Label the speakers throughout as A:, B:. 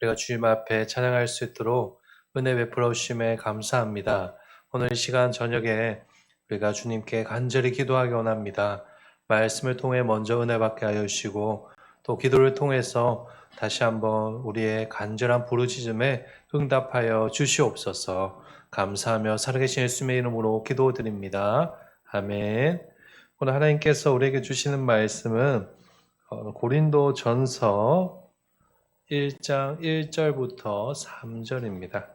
A: 우리가 주님 앞에 찬양할 수 있도록 은혜 베풀어 주심에 감사합니다. 오늘 이 시간 저녁에 우리가 주님께 간절히 기도하기 원합니다. 말씀을 통해 먼저 은혜 받게 하여 주시고 또 기도를 통해서 다시 한번 우리의 간절한 부르짖음에 응답하여 주시옵소서. 감사하며 살아계신 예수님의 이름으로 기도드립니다. 아멘. 오늘 하나님께서 우리에게 주시는 말씀은 어, 고린도 전서 1장 1절부터 3절입니다.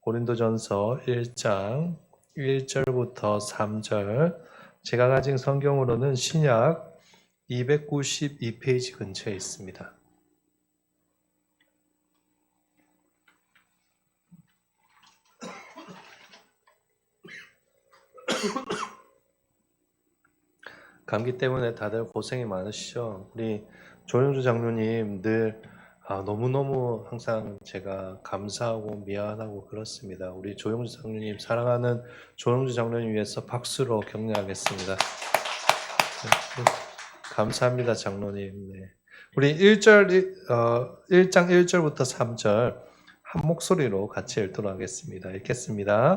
A: 고린도 전서 1장 1절부터 3절. 제가 가진 성경으로는 신약 292페이지 근처에 있습니다. 감기 때문에 다들 고생이 많으시죠? 우리 조영주 장로님 늘 아, 너무너무 항상 제가 감사하고 미안하고 그렇습니다. 우리 조영주 장로님 사랑하는 조영주 장로님 위해서 박수로 격려하겠습니다. 네, 감사합니다, 장로님. 네. 우리 1절, 어, 1장 1절부터 3절 한 목소리로 같이 읽도록 하겠습니다. 읽겠습니다.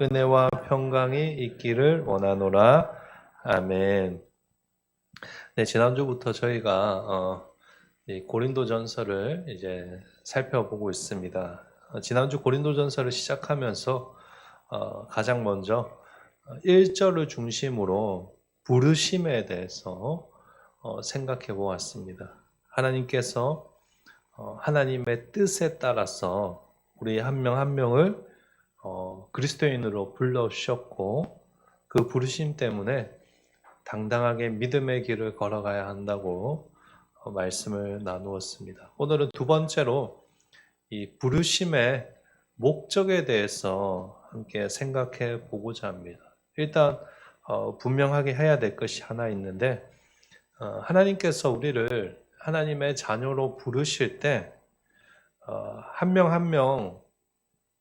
A: 은혜와 평강이 있기를 원하노라. 아멘. 네, 지난주부터 저희가 어, 고린도 전서를 이제 살펴보고 있습니다. 어, 지난주 고린도 전서를 시작하면서 어, 가장 먼저 1절을 중심으로 부르심에 대해서 어, 생각해 보았습니다. 하나님께서 어, 하나님의 뜻에 따라서 우리 한 명한 명을 어, 그리스도인으로 불러주셨고 그 부르심 때문에 당당하게 믿음의 길을 걸어가야 한다고 어, 말씀을 나누었습니다. 오늘은 두 번째로 이 부르심의 목적에 대해서 함께 생각해 보고자 합니다. 일단 어, 분명하게 해야 될 것이 하나 있는데 어, 하나님께서 우리를 하나님의 자녀로 부르실 때 한 명 한명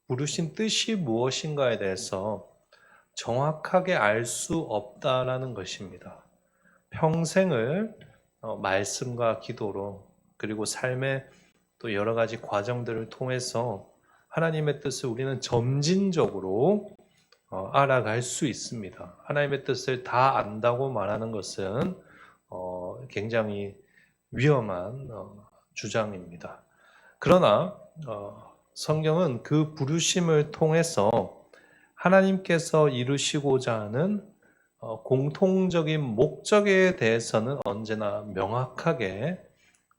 A: 부르신 뜻이 무엇인가에 대해서 정확하게 알 수 없다라는 것입니다. 평생을 어, 말씀과 기도로 그리고 삶의 또 여러 가지 과정들을 통해서 하나님의 뜻을 우리는 점진적으로 어, 알아갈 수 있습니다. 하나님의 뜻을 다 안다고 말하는 것은 어, 굉장히 위험한 주장입니다. 그러나 성경은 그 부르심을 통해서 하나님께서 이루시고자 하는 어, 공통적인 목적에 대해서는 언제나 명확하게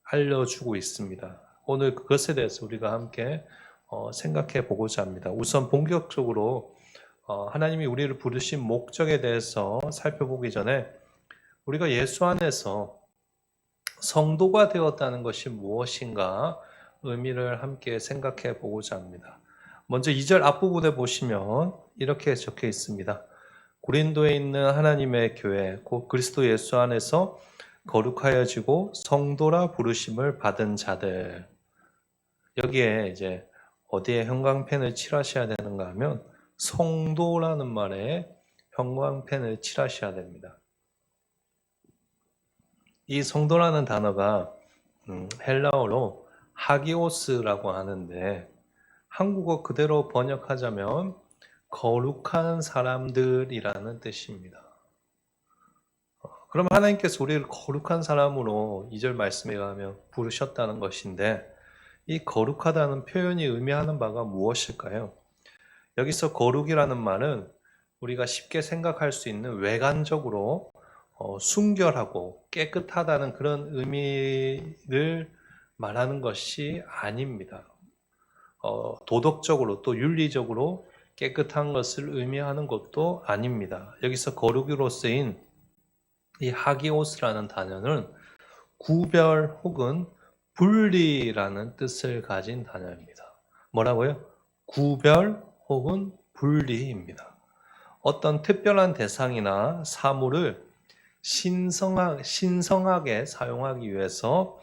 A: 알려주고 있습니다. 오늘 그것에 대해서 우리가 함께 어, 생각해 보고자 합니다. 우선 본격적으로 어, 하나님이 우리를 부르신 목적에 대해서 살펴보기 전에 우리가 예수 안에서 성도가 되었다는 것이 무엇인가 의미를 함께 생각해 보고자 합니다. 먼저 2절 앞부분에 보시면 이렇게 적혀 있습니다. 고린도에 있는 하나님의 교회 곧 그리스도 예수 안에서 거룩하여지고 성도라 부르심을 받은 자들 여기에 이제 어디에 형광펜을 칠하셔야 되는가 하면 성도라는 말에 형광펜을 칠하셔야 됩니다. 이 성도라는 단어가 음, 헬라어로 하기오스라고 하는데 한국어 그대로 번역하자면 거룩한 사람들이라는 뜻입니다. 어, 그럼 하나님께서 우리를 거룩한 사람으로 2절 말씀에 의하면 부르셨다는 것인데 이 거룩하다는 표현이 의미하는 바가 무엇일까요? 여기서 거룩이라는 말은 우리가 쉽게 생각할 수 있는 외관적으로 어, 순결하고 깨끗하다는 그런 의미를 말하는 것이 아닙니다. 어, 도덕적으로 또 윤리적으로 깨끗한 것을 의미하는 것도 아닙니다. 여기서 거룩으로 쓰인 이 하기오스라는 단어는 구별 혹은 분리라는 뜻을 가진 단어입니다. 뭐라고요? 구별 혹은 분리입니다. 어떤 특별한 대상이나 사물을 신성하, 신성하게 사용하기 위해서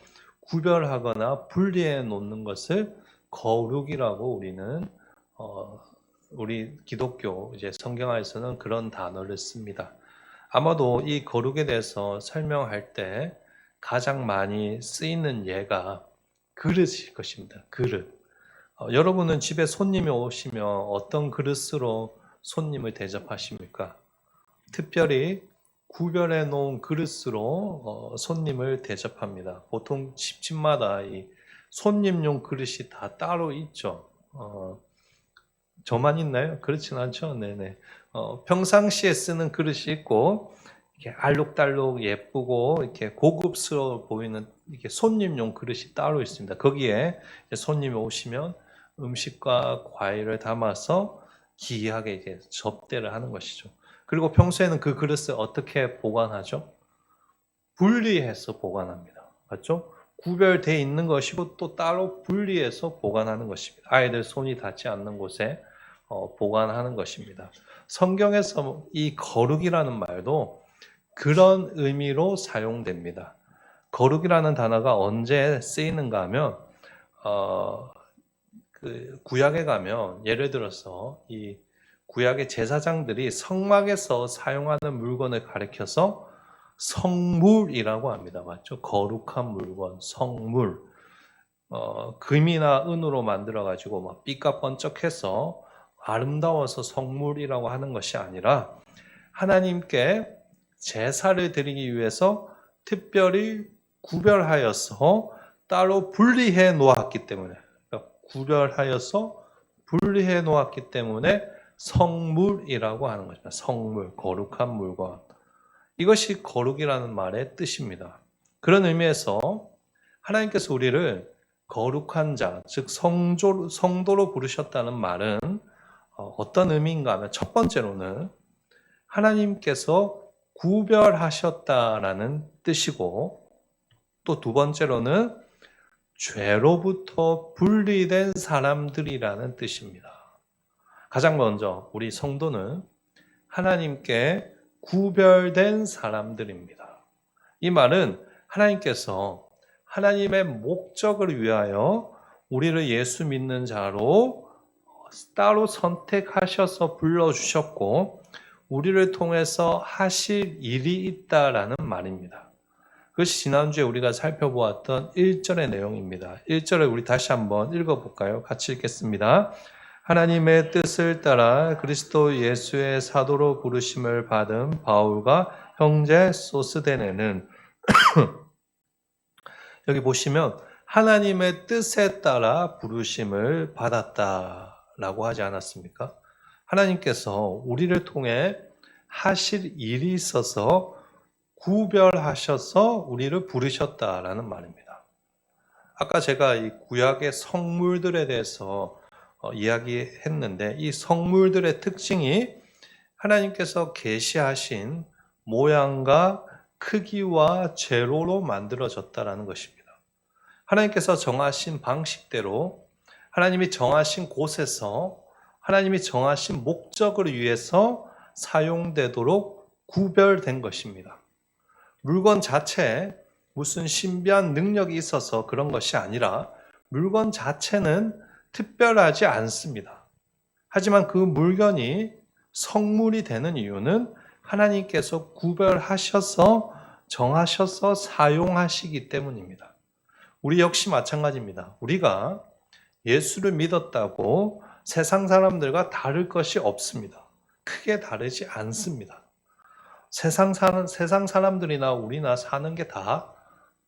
A: 구별하거나 분리해 놓는 것을 거룩이라고 우리는 어, 우리 기독교 이제 성경에서는 그런 단어를 씁니다. 아마도 이 거룩에 대해서 설명할 때 가장 많이 쓰이는 예가 그릇일 것입니다. 그릇. 어, 여러분은 집에 손님이 오시면 어떤 그릇으로 손님을 대접하십니까? 특별히 구별해 놓은 그릇으로 어, 손님을 대접합니다. 보통 집집마다 이 손님용 그릇이 다 따로 있죠. 어, 저만 있나요? 그렇진 않죠. 네네. 어, 평상시에 쓰는 그릇이 있고 이렇게 알록달록 예쁘고 이렇게 고급스러워 보이는 이렇게 손님용 그릇이 따로 있습니다. 거기에 손님이 오시면 음식과 과일을 담아서 기이하게 이제 접대를 하는 것이죠. 그리고 평소에는 그 그릇을 어떻게 보관하죠? 분리해서 보관합니다. 맞죠? 구별되어 있는 것이고 또 따로 분리해서 보관하는 것입니다. 아이들 손이 닿지 않는 곳에 어, 보관하는 것입니다. 성경에서 이 거룩이라는 말도 그런 의미로 사용됩니다. 거룩이라는 단어가 언제 쓰이는가 하면 어, 그 구약에 가면 예를 들어서 이 구약의 제사장들이 성막에서 사용하는 물건을 가리켜서 성물이라고 합니다. 맞죠? 거룩한 물건, 성물. 어, 금이나 은으로 만들어 가지고 막 삐까 번쩍해서 아름다워서 성물이라고 하는 것이 아니라 하나님께 제사를 드리기 위해서 특별히 구별하여서 따로 분리해 놓았기 때문에 그러니까 구별하여서 분리해 놓았기 때문에 성물이라고 하는 것입니다. 성물, 거룩한 물건. 이것이 거룩이라는 말의 뜻입니다. 그런 의미에서 하나님께서 우리를 거룩한 자, 즉 성조, 성도로 부르셨다는 말은 어, 어떤 의미인가 하면 첫 번째로는 하나님께서 구별하셨다라는 뜻이고 또 두 번째로는 죄로부터 분리된 사람들이라는 뜻입니다. 가장 먼저 우리 성도는 하나님께 구별된 사람들입니다. 이 말은 하나님께서 하나님의 목적을 위하여 우리를 예수 믿는 자로 따로 선택하셔서 불러주셨고, 우리를 통해서 하실 일이 있다라는 말입니다. 그것이 지난주에 우리가 살펴보았던 1절의 내용입니다. 1절을 우리 다시 한번 읽어볼까요? 같이 읽겠습니다. 하나님의 뜻을 따라 그리스도 예수의 사도로 부르심을 받은 바울과 형제 소스데네는 여기 보시면 하나님의 뜻에 따라 부르심을 받았다라고 하지 않았습니까? 하나님께서 우리를 통해 하실 일이 있어서 구별하셔서 우리를 부르셨다라는 말입니다. 아까 제가 이 구약의 성물들에 대해서 어, 이야기했는데 이 성물들의 특징이 하나님께서 계시하신 모양과 크기와 재료로 만들어졌다라는 것입니다. 하나님께서 정하신 방식대로 하나님이 정하신 곳에서 하나님이 정하신 목적을 위해서 사용되도록 구별된 것입니다. 물건 자체에 무슨 신비한 능력이 있어서 그런 것이 아니라 물건 자체는 특별하지 않습니다. 하지만 그 물건이 성물이 되는 이유는 하나님께서 구별하셔서 정하셔서 사용하시기 때문입니다. 우리 역시 마찬가지입니다. 우리가 예수를 믿었다고 세상 사람들과 다를 것이 없습니다. 크게 다르지 않습니다. 세상 사는 세상 사람들이나 우리나 사는 게 다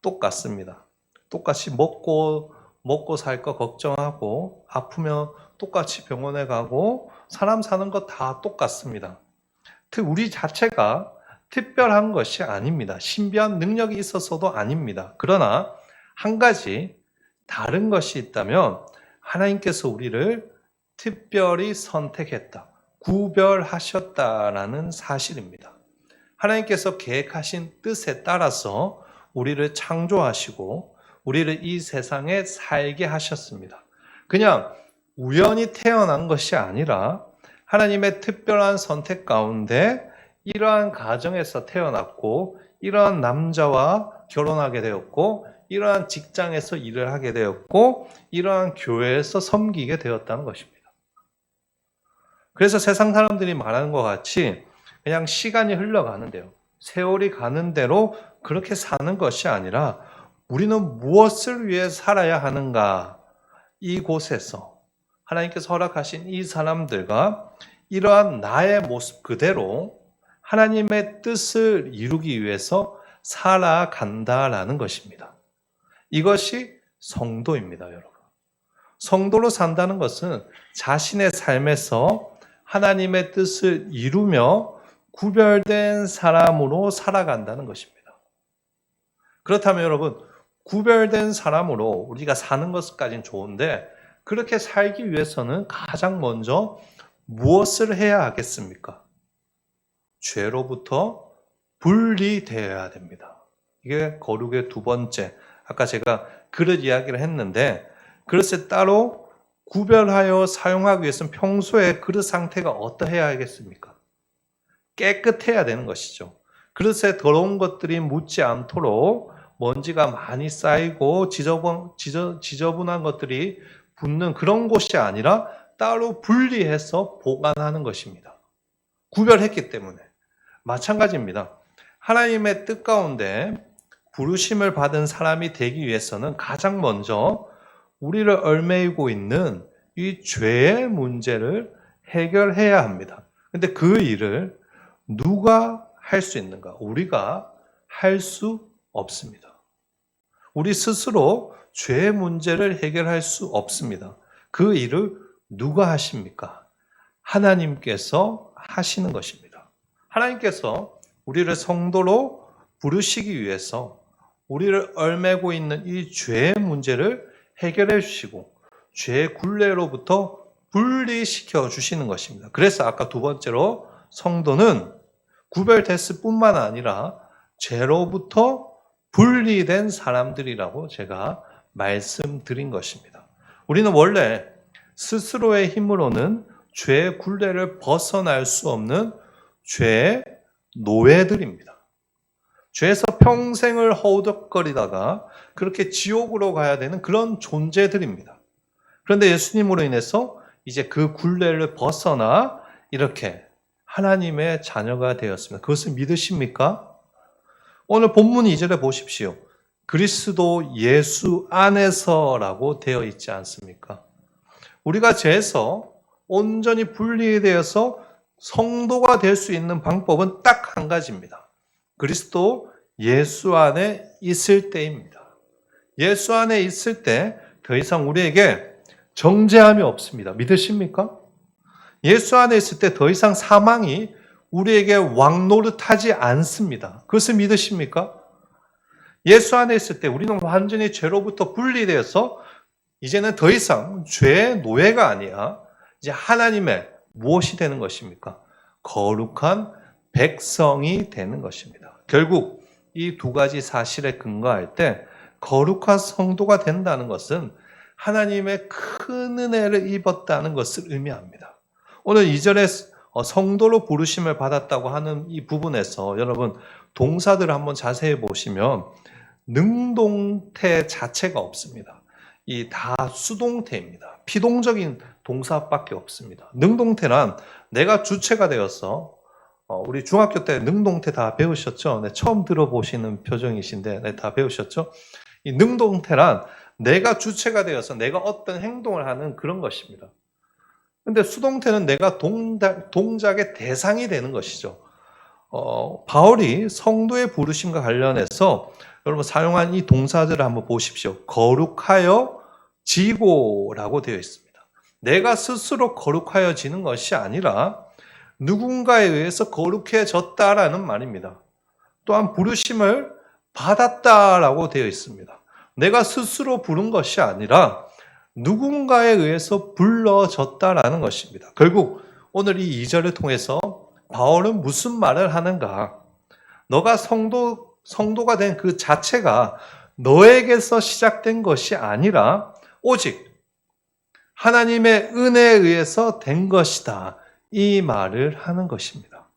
A: 똑같습니다. 똑같이 먹고 먹고 살 거 걱정하고 아프면 똑같이 병원에 가고 사람 사는 거 다 똑같습니다. 우리 자체가 특별한 것이 아닙니다. 신비한 능력이 있어서도 아닙니다. 그러나 한 가지 다른 것이 있다면 하나님께서 우리를 특별히 선택했다. 구별하셨다라는 사실입니다. 하나님께서 계획하신 뜻에 따라서 우리를 창조하시고 우리를 이 세상에 살게 하셨습니다. 그냥 우연히 태어난 것이 아니라 하나님의 특별한 선택 가운데 이러한 가정에서 태어났고 이러한 남자와 결혼하게 되었고 이러한 직장에서 일을 하게 되었고 이러한 교회에서 섬기게 되었다는 것입니다. 그래서 세상 사람들이 말하는 것 같이 그냥 시간이 흘러가는데요. 세월이 가는 대로 그렇게 사는 것이 아니라 우리는 무엇을 위해 살아야 하는가? 이곳에서 하나님께서 허락하신 이 사람들과 이러한 나의 모습 그대로 하나님의 뜻을 이루기 위해서 살아간다라는 것입니다. 이것이 성도입니다, 여러분. 성도로 산다는 것은 자신의 삶에서 하나님의 뜻을 이루며 구별된 사람으로 살아간다는 것입니다. 그렇다면 여러분, 구별된 사람으로 우리가 사는 것까지는 좋은데 그렇게 살기 위해서는 가장 먼저 무엇을 해야 하겠습니까? 죄로부터 분리되어야 됩니다. 이게 거룩의 두 번째. 아까 제가 그릇 이야기를 했는데 그릇을 따로 구별하여 사용하기 위해서는 평소에 그릇 상태가 어떠해야 하겠습니까? 깨끗해야 되는 것이죠. 그릇에 더러운 것들이 묻지 않도록 먼지가 많이 쌓이고 지저분, 지저, 지저분한 것들이 붙는 그런 곳이 아니라 따로 분리해서 보관하는 것입니다. 구별했기 때문에. 마찬가지입니다. 하나님의 뜻 가운데 부르심을 받은 사람이 되기 위해서는 가장 먼저 우리를 얽매이고 있는 이 죄의 문제를 해결해야 합니다. 근데 그 일을 누가 할 수 있는가? 우리가 할 수 없습니다. 우리 스스로 죄의 문제를 해결할 수 없습니다. 그 일을 누가 하십니까? 하나님께서 하시는 것입니다. 하나님께서 우리를 성도로 부르시기 위해서 우리를 얽매고 있는 이 죄의 문제를 해결해 주시고 죄의 굴레로부터 분리시켜 주시는 것입니다. 그래서 아까 두 번째로 성도는 구별됐을 뿐만 아니라 죄로부터 분리된 사람들이라고 제가 말씀드린 것입니다. 우리는 원래 스스로의 힘으로는 죄의 굴레를 벗어날 수 없는 죄의 노예들입니다. 죄에서 평생을 허우덕거리다가 그렇게 지옥으로 가야 되는 그런 존재들입니다. 그런데 예수님으로 인해서 이제 그 굴레를 벗어나 이렇게 하나님의 자녀가 되었습니다. 그것을 믿으십니까? 오늘 본문 2절에 보십시오. 그리스도 예수 안에서라고 되어 있지 않습니까? 우리가 죄에서 온전히 분리되어서 성도가 될 수 있는 방법은 딱 한 가지입니다. 그리스도 예수 안에 있을 때입니다. 예수 안에 있을 때 더 이상 우리에게 정죄함이 없습니다. 믿으십니까? 예수 안에 있을 때 더 이상 사망이 우리에게 왕 노릇하지 않습니다. 그것을 믿으십니까? 예수 안에 있을 때 우리는 완전히 죄로부터 분리되어서 이제는 더 이상 죄의 노예가 아니야. 이제 하나님의 무엇이 되는 것입니까? 거룩한 백성이 되는 것입니다. 결국 이 두 가지 사실에 근거할 때 거룩한 성도가 된다는 것은 하나님의 큰 은혜를 입었다는 것을 의미합니다. 오늘 2절에 성도로 부르심을 받았다고 하는 이 부분에서 여러분 동사들을 한번 자세히 보시면 능동태 자체가 없습니다. 이 다 수동태입니다. 피동적인 동사밖에 없습니다. 능동태란 내가 주체가 되어서 어, 우리 중학교 때 능동태 다 배우셨죠? 네, 처음 들어보시는 표정이신데 네, 다 배우셨죠? 이 능동태란 내가 주체가 되어서 내가 어떤 행동을 하는 그런 것입니다. 근데 수동태는 내가 동작, 동작 의 대상이 되는 것이죠. 어, 바울이 성도의 부르심과 관련해서 여러분 사용한 이 동사들을 한번 보십시오. 거룩하여 지고라고 되어 있습니다. 내가 스스로 거룩하여 지는 것이 아니라 누군가에 의해서 거룩해졌다라는 말입니다. 또한 부르심을 받았다라고 되어 있습니다. 내가 스스로 부른 것이 아니라 누군가에 의해서 불러졌다라는 것입니다. 결국 오늘 이 2절을 통해서 바울은 무슨 말을 하는가? 너가 성도, 성도가 된 그 자체가 너에게서 시작된 것이 아니라 오직 하나님의 은혜에 의해서 된 것이다. 이 말을 하는 것입니다.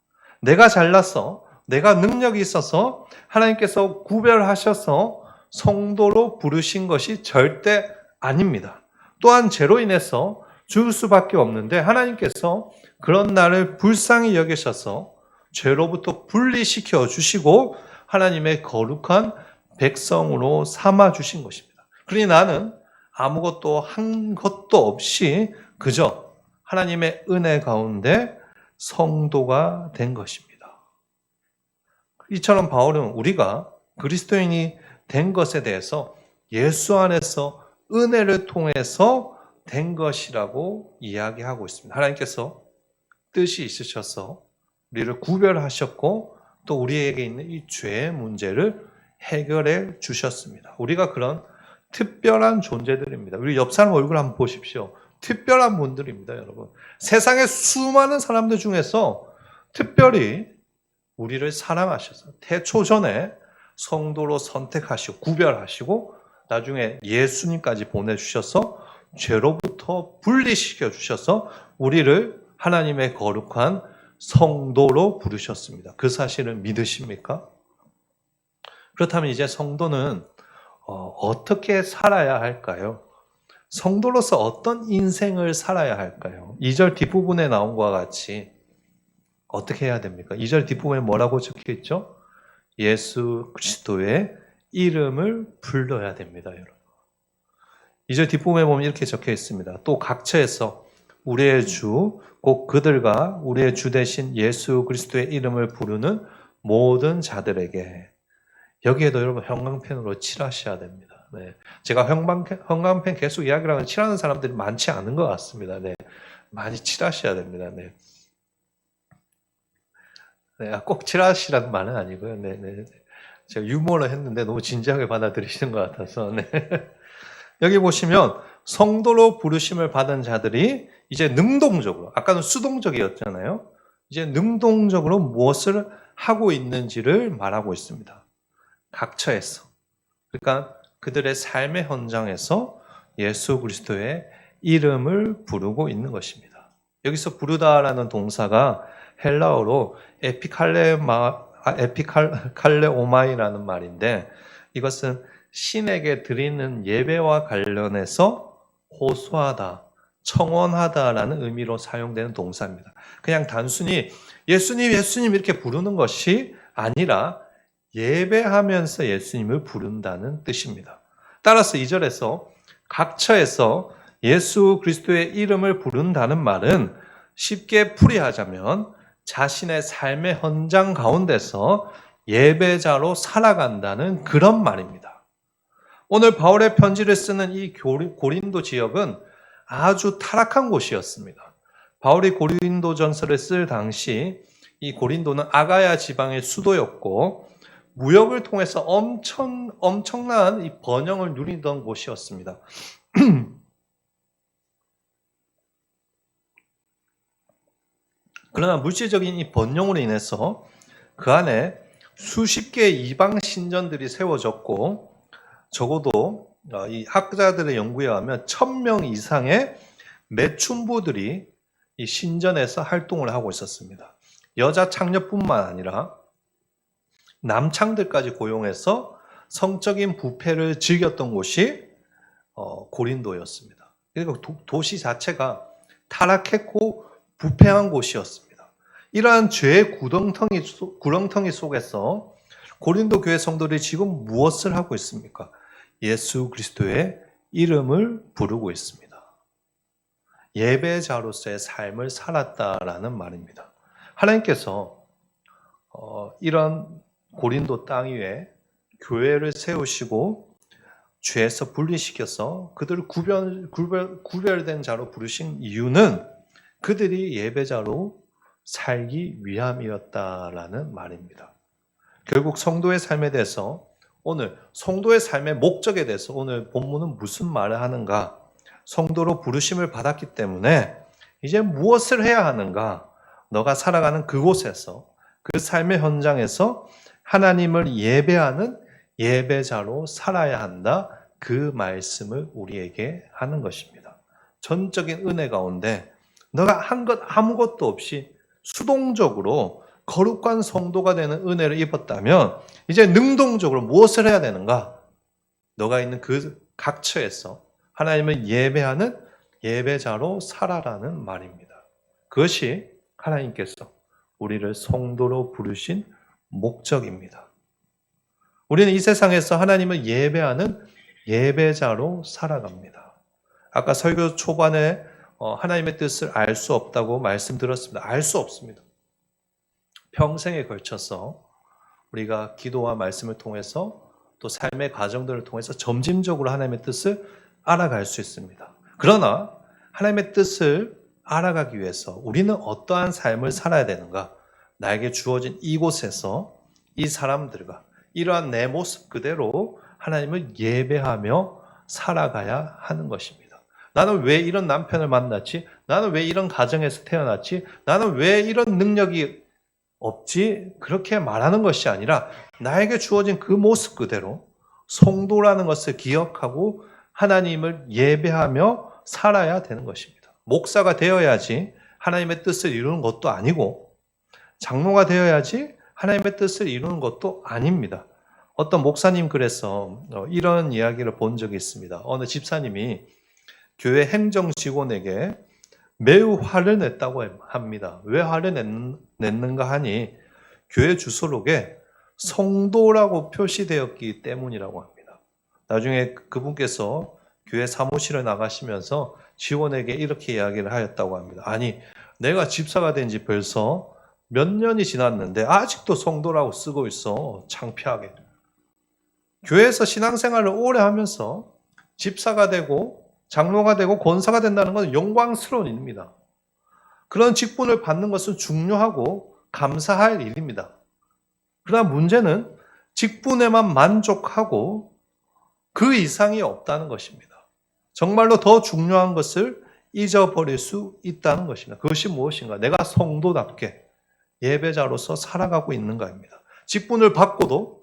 A: 내가 잘났어. 내가 능력이 있어서 하나님께서 구별하셔서 성도로 부르신 것이 절대 아닙니다. 또한 죄로 인해서 죽을 수밖에 없는데 하나님께서 그런 나를 불쌍히 여기셔서 죄로부터 분리시켜 주시고 하나님의 거룩한 백성으로 삼아 주신 것입니다. 그러니 나는 아무것도 한 것도 없이 그저 하나님의 은혜 가운데 성도가 된 것입니다. 이처럼 바울은 우리가 그리스도인이 된 것에 대해서 예수 안에서 은혜를 통해서 된 것이라고 이야기하고 있습니다. 하나님께서 뜻이 있으셔서 우리를 구별하셨고 또 우리에게 있는 이 죄의 문제를 해결해 주셨습니다. 우리가 그런 특별한 존재들입니다. 우리 옆 사람 얼굴 한번 보십시오. 특별한 분들입니다, 여러분. 세상의 수많은 사람들 중에서 특별히 우리를 사랑하셔서 태초전에 성도로 선택하시고 구별하시고 나중에 예수님까지 보내주셔서 죄로부터 분리시켜 주셔서 우리를 하나님의 거룩한 성도로 부르셨습니다. 그 사실을 믿으십니까? 그렇다면 이제 성도는 어, 떻게 살아야 할까요? 성도로서 어떤 인생을 살아야 할까요? 2절 뒷부분에 나온 것과 같이 어떻게 해야 됩니까? 2절 뒷부분에 뭐라고 적혀 있죠? 예수 그리스도의 이름을 불러야 됩니다, 여러분. 2절 뒷부분에 보면 이렇게 적혀 있습니다. 또 각처에서 우리의 주, 곧 그들과 우리의 주 대신 예수 그리스도의 이름을 부르는 모든 자들에게 여기에도 여러분 형광펜으로 칠하셔야 됩니다. 네. 제가 형광, 형광펜 계속 이야기를 칠하는 사람들이 많지 않은 것 같습니다. 네. 많이 칠하셔야 됩니다. 네. 네, 아, 꼭 칠하시라는 말은 아니고요. 네, 네. 제가 유머를 했는데 너무 진지하게 받아들이시는 것 같아서. 네. 여기 보시면 성도로 부르심을 받은 자들이 이제 능동적으로, 아까는 수동적이었잖아요. 이제 능동적으로 무엇을 하고 있는지를 말하고 있습니다. 각처에서. 그러니까 그들의 삶의 현장에서 예수 그리스도의 이름을 부르고 있는 것입니다. 여기서 부르다라는 동사가 헬라어로 에피칼레마 아, 에피칼레오마이라는 말인데 이것은 신에게 드리는 예배와 관련해서 호소하다, 청원하다라는 의미로 사용되는 동사입니다. 그냥 단순히 예수님, 예수님 이렇게 부르는 것이 아니라 예배하면서 예수님을 부른다는 뜻입니다. 따라서 이 절에서 각처에서 예수 그리스도의 이름을 부른다는 말은 쉽게 풀이하자면 자신의 삶의 현장 가운데서 예배자로 살아간다는 그런 말입니다. 오늘 바울의 편지를 쓰는 이 고린도 지역은 아주 타락한 곳이었습니다. 바울이 고린도 전서를 쓸 당시 이 고린도는 아가야 지방의 수도였고 무역을 통해서 엄청 엄청난 이 번영을 누리던 곳이었습니다. 그러나 물질적인 이 번영으로 인해서 그 안에 수십 개의 이방 신전들이 세워졌고 적어도 어, 이 학자들의 연구에 의하면 천 명 이상의 매춘부들이 이 신전에서 활동을 하고 있었습니다. 여자 창녀뿐만 아니라 남창들까지 고용해서 성적인 부패를 즐겼던 곳이 어, 고린도였습니다. 그리고 도시 자체가 타락했고 부패한 곳이었습니다. 이러한 죄의 구렁텅이, 구렁텅이 속에서 고린도 교회 성도들이 지금 무엇을 하고 있습니까? 예수 그리스도의 이름을 부르고 있습니다. 예배자로서의 삶을 살았다라는 말입니다. 하나님께서 어, 이런 고린도 땅 위에 교회를 세우시고 죄에서 분리시켜서 그들을 구별, 구별, 구별된 자로 부르신 이유는 그들이 예배자로 살기 위함이었다라는 말입니다. 결국 성도의 삶에 대해서 오늘 성도의 삶의 목적에 대해서 오늘 본문은 무슨 말을 하는가? 성도로 부르심을 받았기 때문에 이제 무엇을 해야 하는가? 너가 살아가는 그곳에서 그 삶의 현장에서 하나님을 예배하는 예배자로 살아야 한다. 그 말씀을 우리에게 하는 것입니다. 전적인 은혜 가운데 너가 한 것 아무것도 없이 수동적으로 거룩한 성도가 되는 은혜를 입었다면 이제 능동적으로 무엇을 해야 되는가? 너가 있는 그 각처에서 하나님을 예배하는 예배자로 살아라는 말입니다. 그것이 하나님께서 우리를 성도로 부르신 목적입니다. 우리는 이 세상에서 하나님을 예배하는 예배자로 살아갑니다. 아까 설교 초반에 어, 하나님의 뜻을 알 수 없다고 말씀드렸습니다. 알 수 없습니다. 평생에 걸쳐서 우리가 기도와 말씀을 통해서 또 삶의 과정들을 통해서 점진적으로 하나님의 뜻을 알아갈 수 있습니다. 그러나 하나님의 뜻을 알아가기 위해서 우리는 어떠한 삶을 살아야 되는가? 나에게 주어진 이곳에서 이 사람들과 이러한 내 모습 그대로 하나님을 예배하며 살아가야 하는 것입니다. 나는 왜 이런 남편을 만났지? 나는 왜 이런 가정에서 태어났지? 나는 왜 이런 능력이 없지? 그렇게 말하는 것이 아니라 나에게 주어진 그 모습 그대로 성도라는 것을 기억하고 하나님을 예배하며 살아야 되는 것입니다. 목사가 되어야지 하나님의 뜻을 이루는 것도 아니고 장로가 되어야지 하나님의 뜻을 이루는 것도 아닙니다. 어떤 목사님 글에서 어, 이런 이야기를 본 적이 있습니다. 어느 집사님이 교회 행정 직원에게 매우 화를 냈다고 합니다. 왜 화를 냈는가 하니 교회 주소록에 성도라고 표시되었기 때문이라고 합니다. 나중에 그분께서 교회 사무실에 나가시면서 직원에게 이렇게 이야기를 하였다고 합니다. 아니, 내가 집사가 된 지 벌써 몇 년이 지났는데 아직도 성도라고 쓰고 있어. 창피하게. 교회에서 신앙생활을 오래 하면서 집사가 되고 장로가 되고 권사가 된다는 것은 영광스러운 일입니다. 그런 직분을 받는 것은 중요하고 감사할 일입니다. 그러나 문제는 직분에만 만족하고 그 이상이 없다는 것입니다. 정말로 더 중요한 것을 잊어버릴 수 있다는 것입니다. 그것이 무엇인가? 내가 성도답게 예배자로서 살아가고 있는가입니다. 직분을 받고도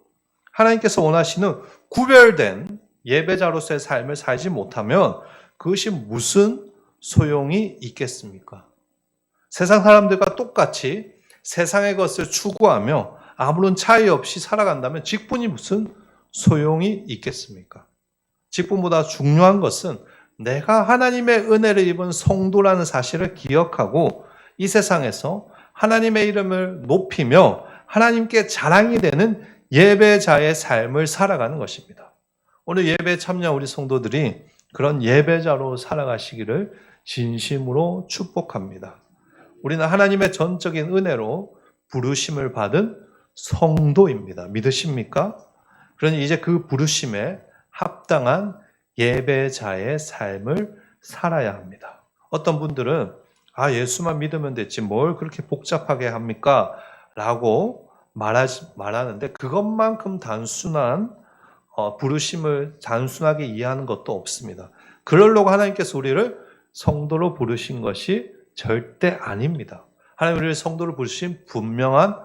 A: 하나님께서 원하시는 구별된 예배자로서의 삶을 살지 못하면 그것이 무슨 소용이 있겠습니까? 세상 사람들과 똑같이 세상의 것을 추구하며 아무런 차이 없이 살아간다면 직분이 무슨 소용이 있겠습니까? 직분보다 중요한 것은 내가 하나님의 은혜를 입은 성도라는 사실을 기억하고 이 세상에서 하나님의 이름을 높이며 하나님께 자랑이 되는 예배자의 삶을 살아가는 것입니다. 오늘 예배 참여 우리 성도들이 그런 예배자로 살아가시기를 진심으로 축복합니다. 우리는 하나님의 전적인 은혜로 부르심을 받은 성도입니다. 믿으십니까? 그러니 이제 그 부르심에 합당한 예배자의 삶을 살아야 합니다. 어떤 분들은 아 예수만 믿으면 됐지 뭘 그렇게 복잡하게 합니까? 라고 말하지, 말하는데 그것만큼 단순한 어, 부르심을 단순하게 이해하는 것도 없습니다. 그러려고 하나님께서 우리를 성도로 부르신 것이 절대 아닙니다. 하나님 우리를 성도로 부르신 분명한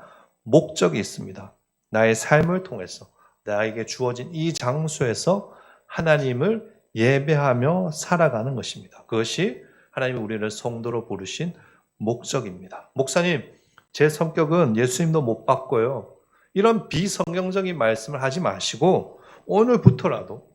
A: 목적이 있습니다. 나의 삶을 통해서 나에게 주어진 이 장소에서 하나님을 예배하며 살아가는 것입니다. 그것이 하나님이 우리를 성도로 부르신 목적입니다. 목사님, 제 성격은 예수님도 못 바꿔요. 이런 비성경적인 말씀을 하지 마시고 오늘부터라도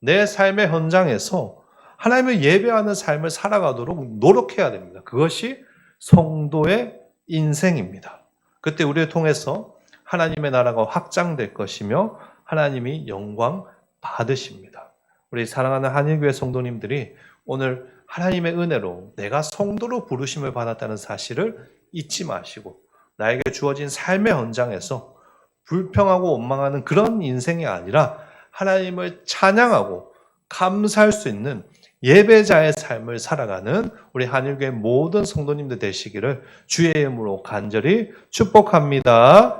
A: 내 삶의 현장에서 하나님을 예배하는 삶을 살아가도록 노력해야 됩니다. 그것이 성도의 인생입니다. 그때 우리를 통해서 하나님의 나라가 확장될 것이며 하나님이 영광 받으십니다. 우리 사랑하는 한일교회 성도님들이 오늘 하나님의 은혜로 내가 성도로 부르심을 받았다는 사실을 잊지 마시고 나에게 주어진 삶의 현장에서 불평하고 원망하는 그런 인생이 아니라 하나님을 찬양하고 감사할 수 있는 예배자의 삶을 살아가는 우리 한일교회 모든 성도님들 되시기를 주의 이름으로 간절히 축복합니다.